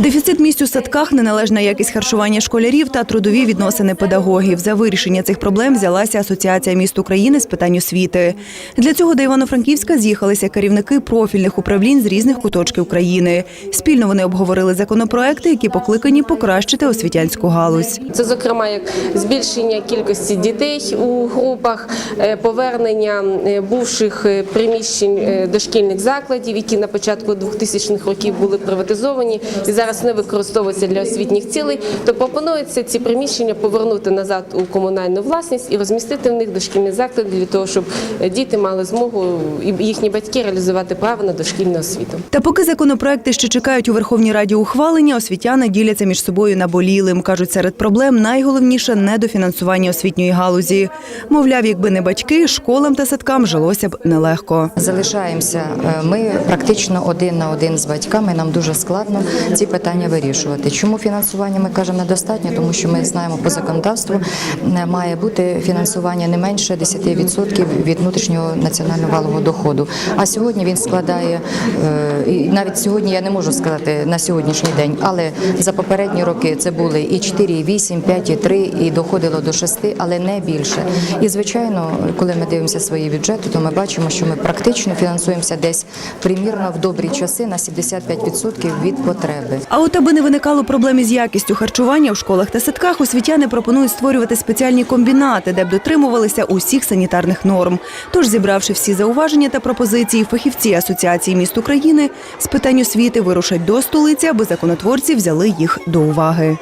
Дефіцит місць у садках, неналежна якість харчування школярів та трудові відносини педагогів. За вирішення цих проблем взялася Асоціація міст України з питань освіти. Для цього до Івано-Франківська з'їхалися керівники профільних управлінь з різних куточків країни. Спільно вони обговорили законопроекти, які покликані покращити освітянську галузь. Це, зокрема, як збільшення кількості дітей у групах, е, повернення е, бувших е, приміщень дошкільних закладів, які на початку 2000-х років були приватизовані і зараз не використовуються для освітніх цілей. То пропонується ці приміщення повернути назад у комунальну власність і розмістити в них дошкільні заклади для того, щоб е, діти мали змогу і їхні батьки реалізувати право на дошкільну освіту. Та поки законопроекти ще чекають у Верховній Раді ухвалення, освітяни діляться між собою наболілим. Кажуть, серед проблем найголовніше недофінансування освітньої галузі. Мовляв, якби не батьки, школам та садкам жилося б нелегко. Залишаємося е, ми практично один на один з батьками. Нам дуже складно ці питання вирішувати. Чому фінансування ми кажемо недостатньо? Тому що ми знаємо по законодавству е, має бути фінансування не менше 10% від внутрішнього національного валового доходу. А сьогодні він складає е, і навіть сьогодні я не можу сказати на сьогоднішній день, але за попередні роки це були і 4, і 8, 5, і 3, і доходило до 6, але не більше. І звичайно, коли ми дивимося свої бюджети, то ми бачимо, що ми практично фінансуємося десь примірно в добрі часи на 75% від потреби. А от аби не виникало проблем із якістю харчування в школах та садках, освітяни пропонують створювати спеціальні комбінати, де б дотримувалися усіх санітарних норм. Тож, зібравши всі зауваження та пропозиції, фахівці Асоціації міст України з питань освіти вирушать до столиці, аби законотворці взяли їх до уваги.